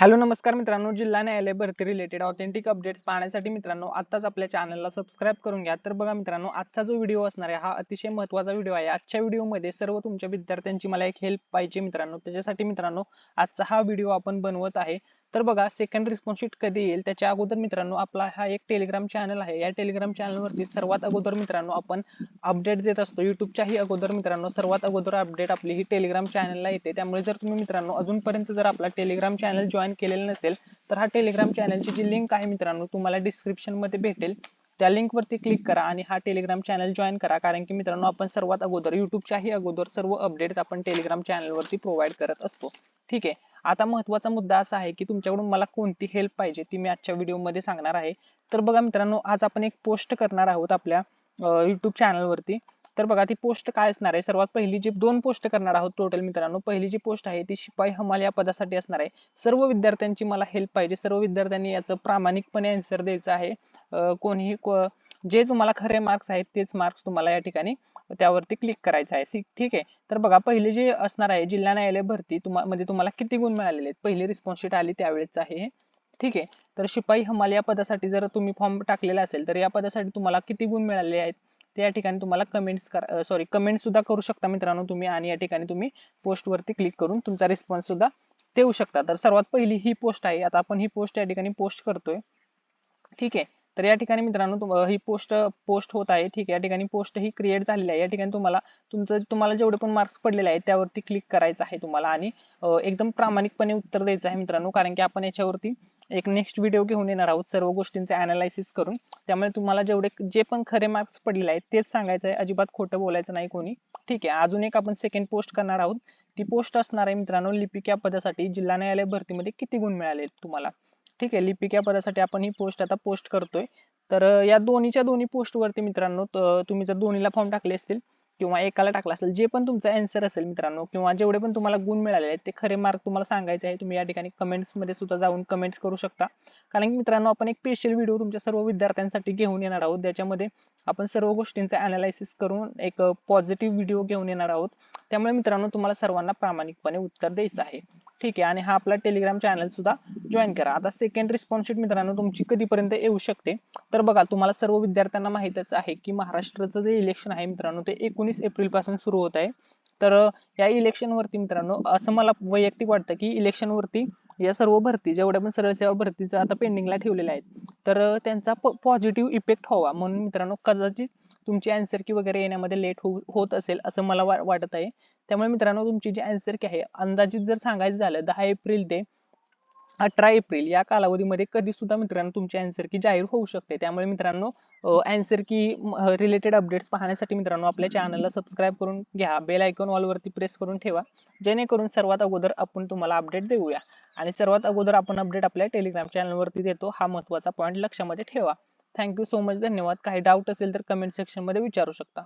Hello नमस्कार मित्रांनो. जिल्हा न्यायालय भरती रिलेटेड ऑथेंटिक अपडेट्स पाहण्यासाठी मित्रांनो आत्ताच आपल्या चॅनलला सबस्क्राईब करून घ्या. तर बघा मित्रांनो आजचा जो व्हिडिओ असणार आहे हा अतिशय महत्त्वाचा व्हिडिओ आहे. आजच्या व्हिडिओमध्ये सर्व तुमच्या विद्यार्थ्यांची मला एक हेल्प पाहिजे मित्रांनो. त्याच्यासाठी मित्रांनो आजचा हा व्हिडिओ आपण बनवत आहे. तर बघा सेकंड रिस्पॉन्स शीट कधी येईल? त्याच्या अगोदर मित्रांनो आपला हा एक टेलिग्राम चॅनल आहे. या टेलिग्राम चॅनलवरती सर्वात अगोदर मित्रांनो आपण अपडेट देत असतो. युट्यूबच्याही अगोदर मित्रांनो सर्वात अगोदर अपडेट आपली ही टेलिग्राम चॅनलला येते. त्यामुळे जर तुम्ही मित्रांनो अजूनपर्यंत जर आपला टेलिग्राम चॅनल जॉईन केलेलं नसेल तर हा टेलिग्राम चॅनलची जी लिंक आहे मित्रांनो तुम्हाला डिस्क्रिप्शनमध्ये भेटेल. त्या लिंकवरती क्लिक करा आणि हा टेलिग्राम चॅनल जॉईन करा. कारण की मित्रांनो आपण सर्वात अगोदर युट्यूबच्याही अगोदर सर्व अपडेट्स आपण टेलिग्राम चॅनलवरती प्रोव्हाइड करत असतो. ठीक आहे? आता महत्त्वाचा मुद्दा असा आहे की तुमच्याकडून मला कोणती हेल्प पाहिजे ती मी आजच्या व्हिडिओमध्ये सांगणार आहे. तर बघा मित्रांनो आज आपण एक पोस्ट करणार आहोत आपल्या युट्यूब चॅनलवरती तर बघा ती पोस्ट काय असणार आहे? सर्वात पहिली जी दोन पोस्ट करणार आहोत टोटल मित्रांनो पहिली जी पोस्ट आहे ती शिपाई हमाल या पदासाठी असणार आहे. सर्व विद्यार्थ्यांची मला हेल्प पाहिजे. सर्व विद्यार्थ्यांनी याचं प्रामाणिकपणे आन्सर द्यायचं आहे. कोणीही जे तुम्हाला खरे मार्क्स आहेत तेच मार्क्स तुम्हाला या ठिकाणी त्यावरती क्लिक करायचं आहे. ठीक आहे? तर बघा पहिले जे असणार आहे जिल्हा न्यायालय भरती तुम्हा मध्ये तुम्हाला किती गुण मिळालेले आहेत? पहिली रिस्पॉन्स शीट आली त्यावेळेच आहे. ठीक आहे? तर शिपाई हमाल या पदासाठी जर तुम्ही फॉर्म टाकलेला असेल तर या पदासाठी तुम्हाला किती गुण मिळाले आहेत? त्या ठिकाणी तुम्हाला कमेंट्स करा सॉरी कमेंट सुद्धा करू शकता मित्रांनो तुम्ही आणि या ठिकाणी तुम्ही पोस्ट वरती क्लिक करून तुमचा रिस्पॉन्स सुद्धा देऊ शकता. तर सर्वात पहिली ही पोस्ट आहे. आता आपण ही पोस्ट या ठिकाणी पोस्ट करतोय. ठीक आहे? तर या ठिकाणी मित्रांनो ही पोस्ट पोस्ट होत आहे. ठीक आहे या ठिकाणी पोस्ट ही क्रिएट झालेली आहे. या ठिकाणी तुम्हाला तुमचं तुम्हाला जेवढे पण मार्क्स पडलेले आहेत त्यावरती क्लिक करायचं आहे तुम्हाला. आणि एकदम प्रामाणिकपणे उत्तर द्यायचं आहे मित्रांनो कारण की आपण याच्यावरती एक नेक्स्ट व्हिडिओ घेऊन येणार आहोत सर्व गोष्टींचे अनालायसिस करून. त्यामुळे तुम्हाला जेवढे जे पण खरे मार्क्स पडलेले आहेत तेच सांगायचं आहे. अजिबात खोटं बोलायचं नाही कोणी. ठीक आहे अजून एक आपण सेकंड पोस्ट करणार आहोत. ती पोस्ट असणार आहे मित्रांनो लिपिक या पदासाठी जिल्हा न्यायालय भरतीमध्ये किती गुण मिळाले तुम्हाला? ठीक आहे लिपिक या पदासाठी आपण ही पोस्ट आता पोस्ट करतोय. तर या दोन्हीच्या दोन्ही पोस्ट वरती मित्रांनो तुम्ही जर दोन्हीला फॉर्म टाकले असतील किंवा एकाला टाकला असेल जे पण तुमचा अँसर असेल मित्रांनो किंवा जेवढे पण तुम्हाला गुण मिळाले आहेत ते खरे मार्क तुम्हाला सांगायचे आहे तुम्ही या ठिकाणी कमेंट्समध्ये सुद्धा जाऊन कमेंट्स करू शकता. कारण की मित्रांनो आपण एक स्पेशल व्हिडिओ तुमच्या सर्व विद्यार्थ्यांसाठी घेऊन येणार आहोत. ज्याच्यामध्ये आपण सर्व गोष्टींचा अनालायसिस करून एक पॉझिटिव्ह व्हिडिओ घेऊन येणार आहोत. त्यामुळे मित्रांनो तुम्हाला सर्वांना प्रामाणिकपणे उत्तर द्यायचं आहे. ठीक आहे. आणि हा आपला टेलिग्राम चॅनल सुद्धा जॉईन करा. आता सेकंड रिस्पॉन्सशीट मित्रांनो तुमची कधीपर्यंत येऊ शकते? तर बघा तुम्हाला सर्व विद्यार्थ्यांना माहितच आहे की महाराष्ट्राचं जे इलेक्शन आहे मित्रांनो ते एकोणीस एप्रिलपासून सुरू होत आहे. तर या इलेक्शन वरती मित्रांनो असं मला वैयक्तिक वाटतं की इलेक्शन वरती या सर्व भरती जेवढ्या पण सरळ सेवा भरतीचं आता पेंडिंगला ठेवलेल्या आहेत तर त्यांचा पॉझिटिव्ह इफेक्ट व्हावा. म्हणून मित्रांनो कदाचित तुमची आन्सर की वगैरे येण्यामध्ये लेट हो, होत असेल असं मला वाटत आहे. त्यामुळे मित्रांनो तुमची जी आन्सर की आहे अंदाजित जर सांगायचं झालं दहा एप्रिल ते अठरा एप्रिल या कालावधीमध्ये कधी सुद्धा मित्रांनो तुमची आन्सर की जाहीर होऊ शकते. त्यामुळे मित्रांनो आन्सर की रिलेटेड अपडेट्स पाहण्यासाठी मित्रांनो आपल्या चॅनलला सबस्क्राईब करून घ्या. बेल आयकॉन वॉलवरती प्रेस करून ठेवा. जेणेकरून सर्वात अगोदर आपण तुम्हाला अपडेट देऊया. आणि सर्वात अगोदर आपण अपडेट आपल्या टेलिग्राम चॅनलवरती देतो. हा महत्त्वाचा पॉईंट लक्षामध्ये ठेवा. थँक्यू सो मच धन्यवाद. काही डाऊट असेल तर कमेंट सेक्शनमध्ये विचारू शकता.